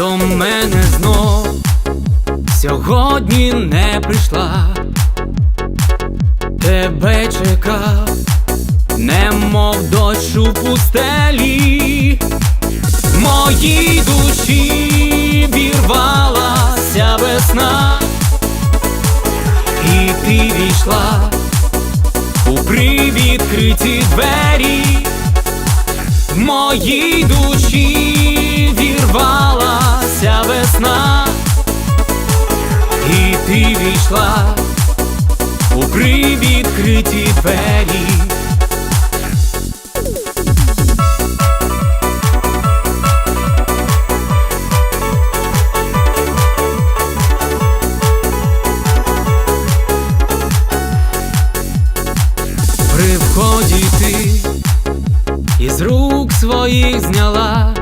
до мене знов. Сьогодні не прийшла, тебе чекав, немов дощ у пустелі, моїй душі вірвалася весна, і ти війшла у привідкриті двері. Моїй душі ти війшла у привідкриті двері. При вході ти із рук своїх зняла.